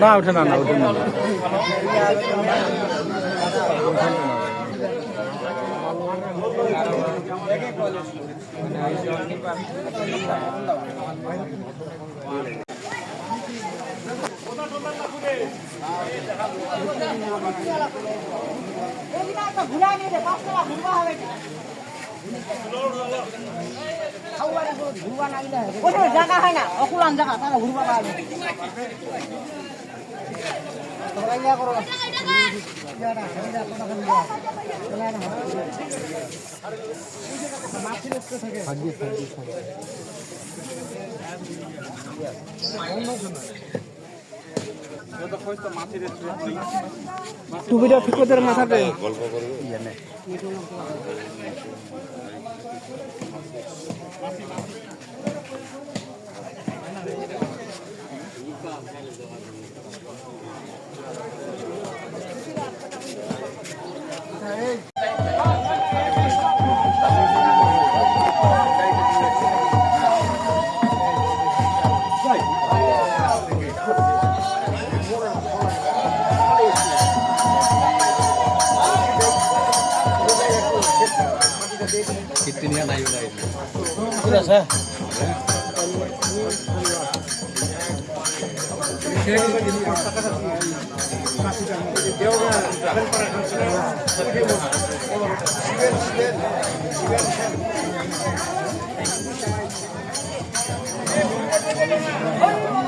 না ওঠে না না ওঠে না। ওখানে জায়গা হয় না অকুলান জায়গা তারা ঘুরবা পারবে টুপিটা ঠিক করে মাথাতে। कितनी है नहीं बनाई पूरा सा Oh,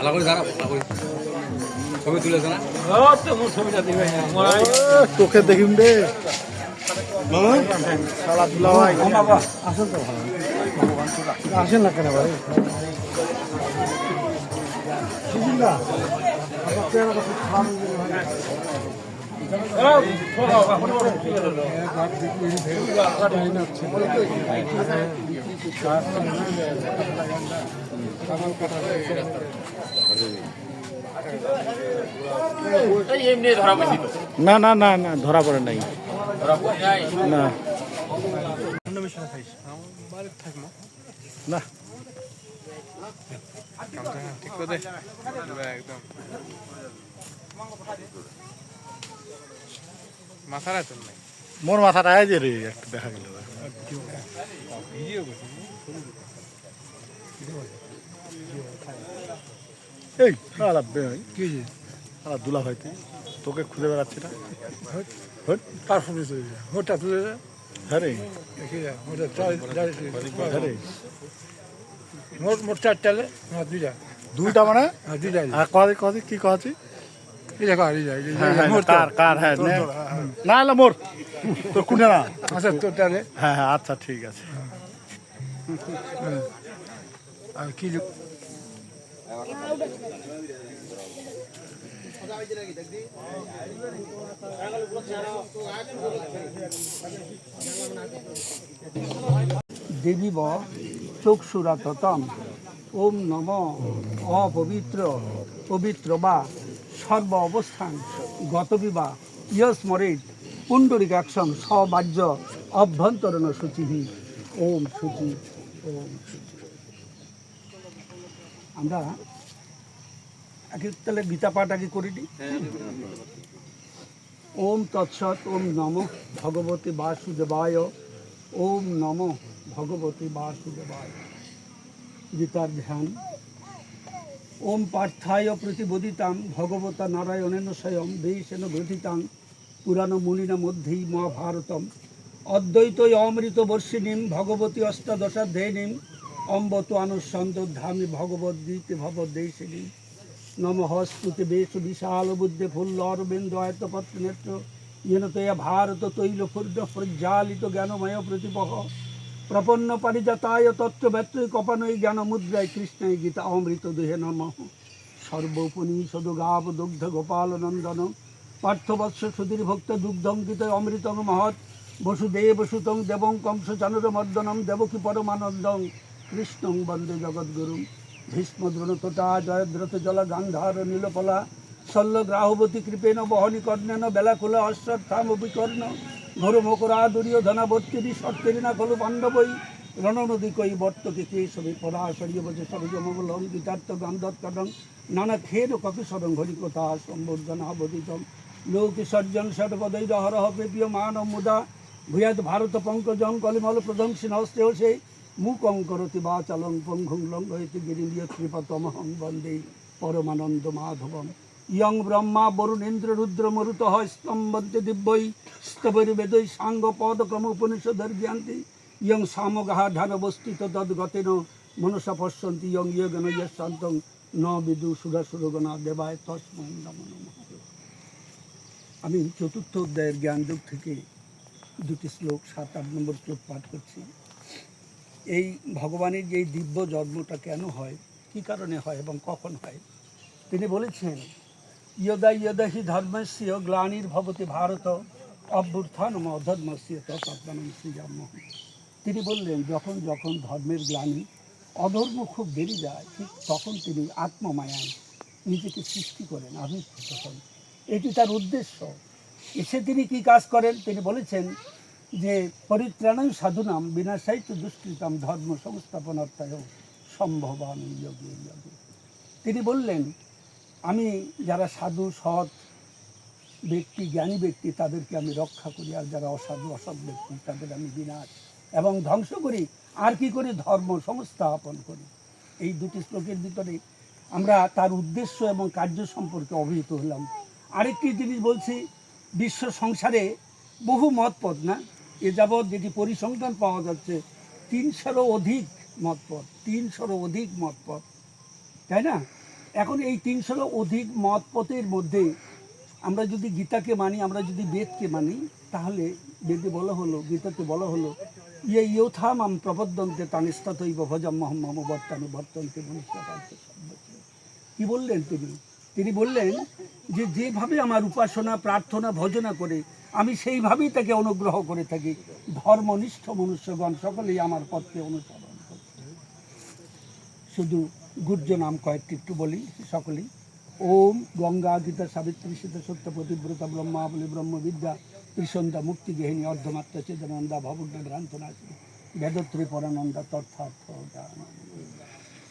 ভালো করে দাঁড়াও ভালো করে। ছবি তুলেছে না? তোকে দেখিম দে। সালা দুলা আসেন না কেন ভাই? না না না না ধরা পড়ে নাই। না। নাই মোর মাথাটা আয় যে রে একটু দেখা গেল। এই বে- কি শালা দুলা ভাই তুই। তোকে খুঁজে বেড়াচ্ছি না। কার ফোন হোটা তুলে হ্যাঁ রে। হ্যাঁ রে। মোট মোট চারটালে হ্যাঁ দুইটা। দুইটা মানে? হ্যাঁ দুইটা আর কদি কদি কি আর এই যা এই যে- হ্যাঁ হ্যাঁ কার কার হ্যাঁ না। না মোর তোর কুনে না? আচ্ছা তোর টালে হ্যাঁ হ্যাঁ আচ্ছা ঠিক আছে। আর কি দেবীব চক্ষুরাততম। ওম নম অপবিত্র, পবিত্র বা সর্ব অবস্থান। গতবিবা ইয়স্মরিত পুণ্ডরিকাক্ষম সবাজ্য অভ্যন্তরণ সূচিভি ওম সূচি ওম সূচি। আমরা আগে তাহলে গীতা পাঠ আগে করি নি ওম তৎসৎ ওম নম ভগবতী বাসুদেবায়। ওম নম ভগবতী বাসুদেবায়। গীতার ধ্যান। ওম পার্থায় প্রতিবোদিতাম ভগবতা নারায়ণেন স্বয়ং দেশেন গ্রথিতাং পুরাণ মুনিনা মধ্যেই মহাভারতম। অদ্বৈতই অমৃত বর্ষিণীম ভগবতী অষ্টাদশাধ্যায়িনীম অম্বত আনুসন্দধামে ভগবত দিতে ভবদেশিনী নম হস্তুতে বেশ বিশাল বুদ্ধে ফুল্ল অরবিন্দ আয়তপত্র নেত্র। ইনতয়া ভারত তৈল ফুর্দ প্রজ্জ্বালিত জ্ঞানময় প্রতিপহ। প্রপন্ন পারিজাতায় তত্ত্ব ব্যত্যয় কপানই জ্ঞান মুদ্রায় কৃষ্ণায় গীতা অমৃত দেহে নম। সর্বোপনিষদ গাব দুগ্ধ গোপাল নন্দন। পার্থবৎস সুধীর ভক্ত দুগ্ধঙ্কিত অমৃতং মহৎ। বসুদেব সুতং দেবং কংস চানুর মর্দনম দেবকী পরমানন্দং। কৃষ্ণং বন্দে জগদ্গুরু। ভীষ্ম দ্রোণতটা জয়দ্রথ জল গান্ধার নীলপলা শল্য গ্রাহবতী কৃপেণ বহনি কর্ণেন বেলাকুল অশ্বত্থাম বিকর্ণ ঘোর মকরা দুর্যোধনাবর্তিনী সত্তরিনা খলু পাণ্ডবই রণনদী কই বর্তকে কে সবে পরাশরীয় বজে সরজমবলম গীতার্থ গান্ধর্কটং নানা খেদ কপি সরং হরিকথা সম্বর্ধনা বদিতম লোক সর্জন ষটপদৈ হরহ প্রিয় মান মুদা, ভূয়াত ভারত পঙ্কজং কলিমল প্রদংসি নস্তে সে মুকং করতি বাচালং পঙ্গুং লঙ্ঘয়তি গিরিলীয় কৃপতমহং বন্দে পরমানন্দ মাধবম। ইয়ং ব্রহ্মা বরুণেন্দ্র রুদ্র মরুত স্তম্ভন্তে দিব্যই স্তবৈর্বেদৈ সাঙ্গ পদক্রম উপনিষদর জ্ঞান্তি। ইয়ং সামগাহা ধানবস্থিত তদ্গতেন মনসা পশ্যন্তি, ইয়ং ইয়গণ শান্তং ন বিদু সুরাসুরগণা দেবায় তস্মৈ আমি চতুর্থ অধ্যায়ের জ্ঞানযোগ থেকে দুটি শ্লোক সাত আট নম্বর শ্লোক পাঠ করছি। এই ভগবানের যে দিব্য জন্মটা কেন হয়, কি কারণে হয় এবং কখন হয়? তিনি বলেছেন ইয়দা ইয়দা হি ধর্মস্য গ্লানির ভবতি ভারত অভ্যুত্থান অধর্মস্য তৎপনম শ্রীরাম তিনি বললেন, যখন যখন ধর্মের গ্লানি অধর্ম খুব বেড়ে যায়, ঠিক তখন তিনি আত্মমায়ায় নিজেকে সৃষ্টি করেন আবির্ভূত হন এটি তার উদ্দেশ্য। এসে তিনি কি কাজ করেন? তিনি বলেছেন যে পরিত্রাণাং সাধুনাম বিনাশাইত দুষ্কৃতাম, ধর্ম সংস্থাপনার্থায় সম্ভবামি যোগে যোগে। তিনি বললেন, আমি যারা সাধু, সৎ ব্যক্তি, জ্ঞানী ব্যক্তি, তাদেরকে আমি রক্ষা করি, আর যারা অসাধু, অসৎ ব্যক্তি, তাদের আমি বিনাশ। এবং ধ্বংস করি, আর কি করে? ধর্ম সংস্থাপন করি। এই দুটি শ্লোকের ভিতরে আমরা তার উদ্দেশ্য এবং কার্য সম্পর্কে অবহিত হলাম। আরেকটি জিনিস বলছি, বিশ্ব সংসারে বহু মতপথ না? এ যাবৎ যেটি পরিসংখ্যান পাওয়া যাচ্ছে, তিনশোরও অধিক মতপথ, তিনশোরও অধিক মতপথ। তাই না? এখন এই তিনশোরও অধিক মতপথের মধ্যে আমরা যদি গীতাকে মানি, আমরা যদি বেদকে মানি, তাহলে বেদে বলা হলো, গীতাতে বলা হলো ইয়ে ইয়োথামাম প্রবদ্ধন্তে তানিস্তাতৈব ভজম মহম্মম বর্তানু বর্তন্তে কি বললেন তিনি? তিনি বললেন যে, যেভাবে আমার উপাসনা, প্রার্থনা, ভজনা করে আমি সেইভাবেই তাকে অনুগ্রহ করে থাকি। ধর্মনিষ্ঠ মনুষ্যগণ সকলেই আমার পথকে অনুসরণ করছে। শুধু গুর্জ নাম কয়েকটি একটু বলি, সকলেই। ওম গঙ্গা গীতা সাবিত্রী সীতা সত্য প্রতিব্রতা ব্রহ্মা বলি ব্রহ্মবিদ্যা ত্রিসন্ধ্যা মুক্তি গেহিনী অর্ধমাত্রা চেতনন্দা ভবজ্ঞা ভ্রান্তনাশী বেদত্রী পরানন্দা তর্থার্থ জ্ঞান।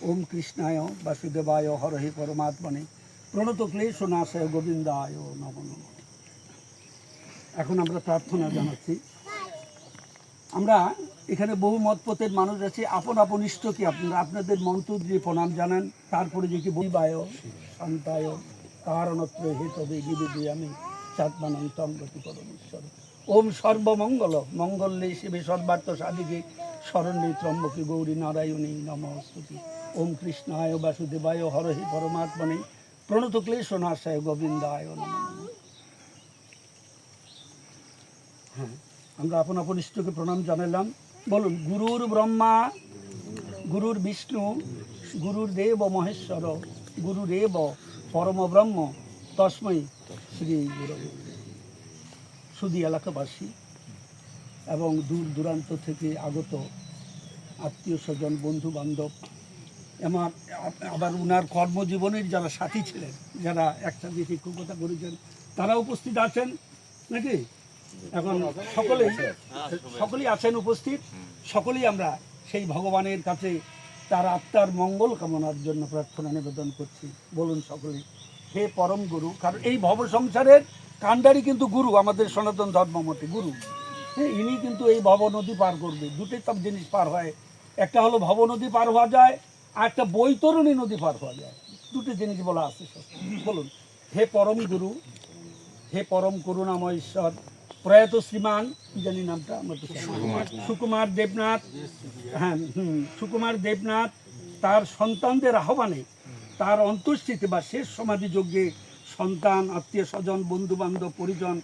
ওম কৃষ্ণায় বাসুদেবায় হরহি পরমাত্মনে প্রণত ক্লেশ নাশয় গোবিন্দায় নম। এখন আমরা প্রার্থনা জানাচ্ছি। আমরা এখানে বহু মতপথের মানুষ আছে। আপন আপন ইষ্টকে আপনারা? আপনাদের মন্ত্র দিয়ে প্রণাম জানান। তারপরে যে কি বৈবায় শান্তায় কারণত্র হেতবে আমি চাত্মানন্তম গতি পরমেশ্বর ওম সর্বমঙ্গল মঙ্গলে শিবে সর্বার্থ সাধিকে, শরণ্যে ত্রম্বকে গৌরী নারায়ণী নমস্তুতি ওম কৃষ্ণায় বাসুদেবায় হরহি পরমাত্মনে, প্রণত ক্লেশ নাশায় গোবিন্দায় নম নমঃ। হ্যাঁ আমরা আপন আপন ইষ্টকে প্রণাম জানালাম। বলুন, গুরুর ব্রহ্মা, গুরুর বিষ্ণু, গুরুর দেব মহেশ্বর গুরুরেব পরম ব্রহ্ম, তস্মৈ শ্রী গুরু। সুদী এলাকাবাসী এবং দূর দূরান্ত থেকে আগত আত্মীয় স্বজন বন্ধু বান্ধব আমার আবার উনার কর্মজীবনের যারা সাথী ছিলেন, যারা একসাথে শিক্ষকতা করেছেন তারা উপস্থিত আছেন নাকি? এখন সকলেই সকলেই আছেন উপস্থিত, সকলেই আমরা সেই ভগবানের কাছে তার আত্মার মঙ্গল কামনার জন্য প্রার্থনা নিবেদন করছি। বলুন সকলে হে পরম গুরু, কারণ এই ভব সংসারের কাণ্ডারি কিন্তু গুরু, আমাদের সনাতন ধর্ম মতে গুরু। হ্যাঁ ইনি কিন্তু এই ভব নদী পার করবে। দুটোই সব জিনিস পার হয়। একটা হলো ভব নদী পার হওয়া যায়, আর একটা বৈতরণী নদী পার হওয়া যায়। দুটো জিনিস বলা আছে। বলুন, হে পরম গুরু, হে পরম করুণাময় ঈশ্বর প্রয়াত শ্রীমান কি জানি নামটা আমার তো সুকুমার। দেবনাথ হ্যাঁ হুম সুকুমার দেবনাথ তার সন্তানদের আহ্বানে তার অন্তঃস্থিতি বা শেষ সমাধি যজ্ঞে সন্তান আত্মীয় স্বজন বন্ধু বান্ধব পরিজন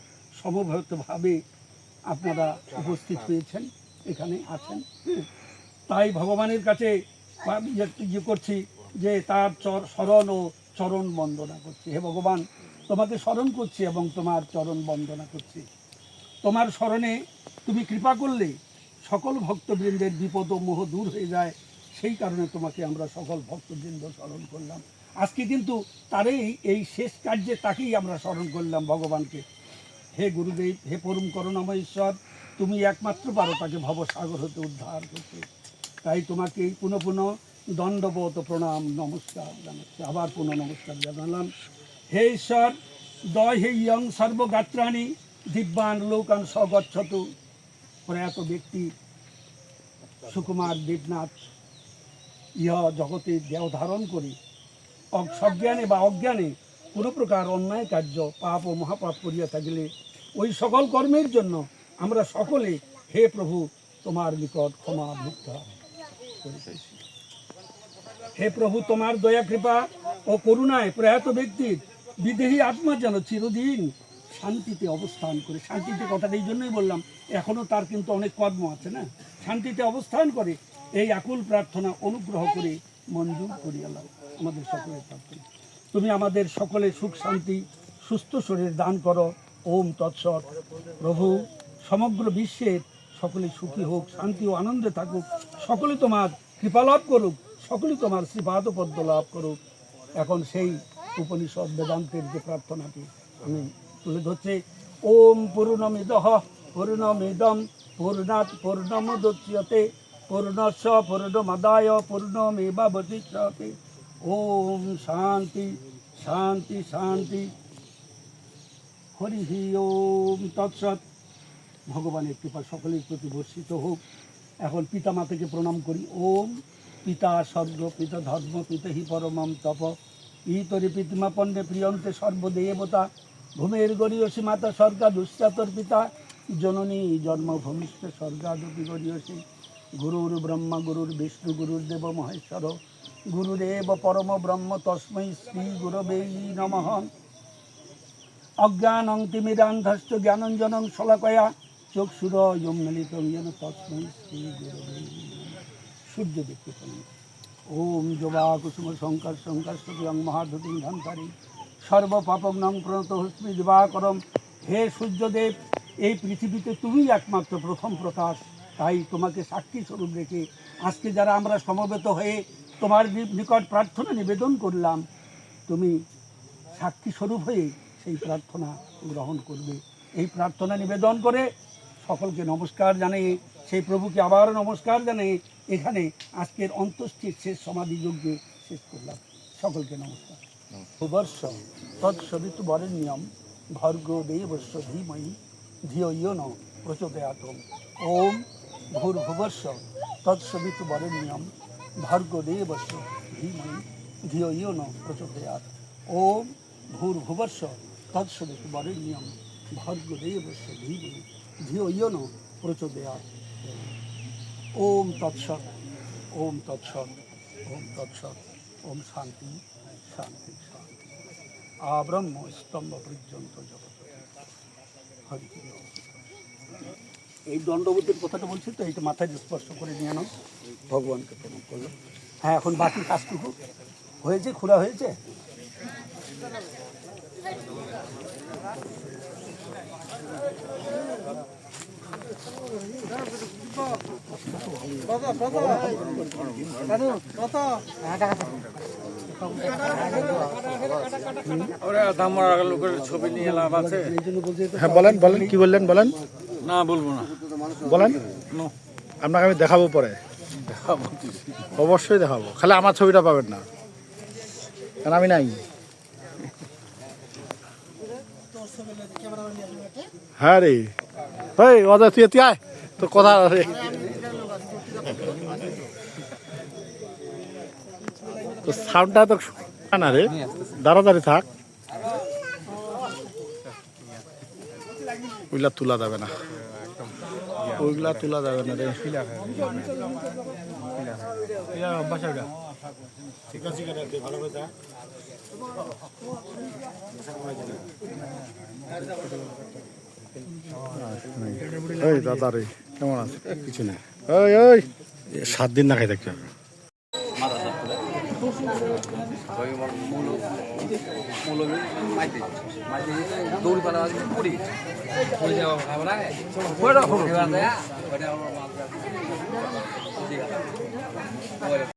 সমবেতভাবে আপনারা উপস্থিত হয়েছেন এখানে আছেন। তাই ভগবানের কাছে ইয়ে- ইয়ে করছি যে তার চর স্মরণ ও চরণ বন্দনা করছি। হে ভগবান তোমাকে স্মরণ করছি এবং তোমার চরণ বন্দনা করছি। তোমার স্মরণে তুমি কৃপা করলে সকল ভক্তবৃন্দের বিপদ ও মোহ দূর হয়ে যায়। সেই কারণে তোমাকে আমরা সকল ভক্তবৃন্দ স্মরণ করলাম। আজকে কিন্তু তারই এই শেষ কার্যে তাকেই আমরা স্মরণ করলাম ভগবানকে। হে গুরুদেব, হে পরম করুণাময় ঈশ্বর তুমি একমাত্র পারো তাকে ভবসাগর হতে উদ্ধার করতে তাই তোমাকে পুনঃ পুনঃ দণ্ডবত প্রণাম, নমস্কার জানাচ্ছি। আবার পুনঃ নমস্কার জানালাম। হে ঈশ্বর, দয় হে ইয়ং সর্বগাত্রাণী দিব্যান লোকান স্বগচ্ছত প্রয়াত ব্যক্তি সুকুমার দেবনাথ, ইহ জগতে দেহ ধারণ করে। সজ্ঞানে বা অজ্ঞানে কোনো প্রকার অন্যায় কার্য, পাপ ও মহাপাপ করিয়া থাকিলে ওই সকল কর্মের জন্য আমরা সকলে হে প্রভু, তোমার নিকট ক্ষমা ভিক্ষা হে প্রভু, তোমার দয়া কৃপা ও করুণায় প্রয়াত ব্যক্তির বিদেহী আত্মা যেন চিরদিন শান্তিতে অবস্থান করে, শান্তিতে কথাটা এই জন্যই বললাম এখনও তার কিন্তু অনেক কর্ম আছে না? শান্তিতে অবস্থান করে, এই আকুল প্রার্থনা অনুগ্রহ করে মঞ্জুর করিয়া লাও আমাদের সকলের প্রার্থনা। তুমি আমাদের সকলে সুখ, শান্তি, সুস্থ শরীর দান করো, ওম তৎসৎ। প্রভু, সমগ্র বিশ্বের সকলে সুখী হোক, শান্তি ও আনন্দে থাকুক, সকলে তোমার কৃপা লাভ করুক, সকলে তোমার শ্রীপাদ পদ্ম লাভ করুক। এখন সেই উপনিষদ বেদান্তের যে প্রার্থনাটি, আমি তুলে ধরছি ওম পূর্ণমিদহ, পূর্ণমিদম, পূর্ণাৎ পূর্ণমুদচ্যতে পূর্ণস্য পূর্ণমাদায় পূর্ণমেবাবশিষ্যতে ওম শান্তি শান্তি শান্তি। হরি ওম। তৎসৎ। ভগবানের কৃপা সকলের প্রতি বর্ষিত হোক। এখন পিতা মাতাকে প্রণাম করি। ওম পিতা স্বর্গ, পিতা ধর্ম, পিতা হি পরমম তপ। ইতরে পিতমা পণ্ডে প্রিয়ন্তে সর্বদেবতা। ভূমের গরিয়সী মাতা স্বর্গা দুশ্চাতর পিতা, জননী জন্মভূমিষ্ঠ স্বর্গাদপি গরিয়সী গুরুর ব্রহ্মা, গুরুর বিষ্ণু, গুরুর দেব মহেশ্বর। গুরুদেব পরম ব্রহ্ম, তস্মৈ শ্রী গুরবে নমঃ। অজ্ঞানং তিমিরান্ধস্য জ্ঞানঞ্জনং শলাকয়া চক্ষুর মিলিত যেন তস্মৈ শ্রী গুরবে সূর্য দেখতে পেলেন ওম জবা কুসুম শঙ্কর শঙ্কর সুপ্রিয়ং মহাধুতিং ধনকারী সর্বপাপং নং প্রণত হস্মি দিবাকরম। হে সূর্যদেব, এই পৃথিবীতে তুমি একমাত্র প্রথম প্রকাশ। তাই তোমাকে সাক্ষী স্বরূপ রেখে আজকে যারা আমরা সমবেত হয়ে তোমার নিকট প্রার্থনা নিবেদন করলাম, তুমি সাক্ষী স্বরূপ হয়ে সেই প্রার্থনা গ্রহণ করবে। এই প্রার্থনা নিবেদন করে সকলকে নমস্কার জানিয়ে, সেই প্রভুকে আবার নমস্কার জানিয়ে এখানে আজকের অন্ত্যেষ্টির শেষ সমাধি যজ্ঞে শেষ করলাম। সকলকে নমস্কার। ভূবর্ষ তৎসবিতু বরেণ্যম। ভর্গ দেবস্য ধীময়ী ধিয় ন প্রচোদয়াতম। ওম ভূর্ভুবস্য তৎসবিতু বরেণ্যম। ভর্গ দেবস্য ধীময়ী ধিয় ন প্রচোদয়াত। ওম ভূর্ভুবস্য তৎসবিতু বরেণ্যম। ভর্গ দেবস্য ধীময়ী ধিয় ন প্রচোদয়াত। ওম তৎসৎ। ওম তৎসৎ। ওম তৎসৎ। ওম শান্তি। শান্তি। আব্রহ্ম স্তম্ভ পর্যন্ত এই দণ্ডবোধের কথাটা বলছি তো, এইটা মাথায় স্পর্শ করে নিয়ে নাও। ভগবানকে প্রণাম করল হ্যাঁ এখন বাকি কাজটুকু হয়েছে, খোলা হয়েছে? ধামরা লোকের ছবি নিয়ে লাভ আছে। এই জন্য বলছি এটা হ্যাঁ বলেন বলেন কি বললেন বলেন? না বলব না। বলেন। আপনাকে আমি দেখাবো পরে। অবশ্যই দেখাবো। খালি আমার ছবিটা পাবেন না। কারণ আমি নাই। হ্যাঁ রে। তুই তুই আয়। তোর কথা রে তো সাউন্ডটা তো না রে। দাঁড়াদাঁড়ি থাক। ওইগুলা তোলা যাবে না। ওইগুলা তোলা যাবে না রে। দাদা রে কেমন আছে? কিছু না। ওই ওই সাত দিন না খাই থাকতে হবে। ওই মূল মূল মাইতে। মাইতে দৌড়ি পালা পড়ি পড়ে যাওয়া খাব না ওটা ওটা ঠিক আছে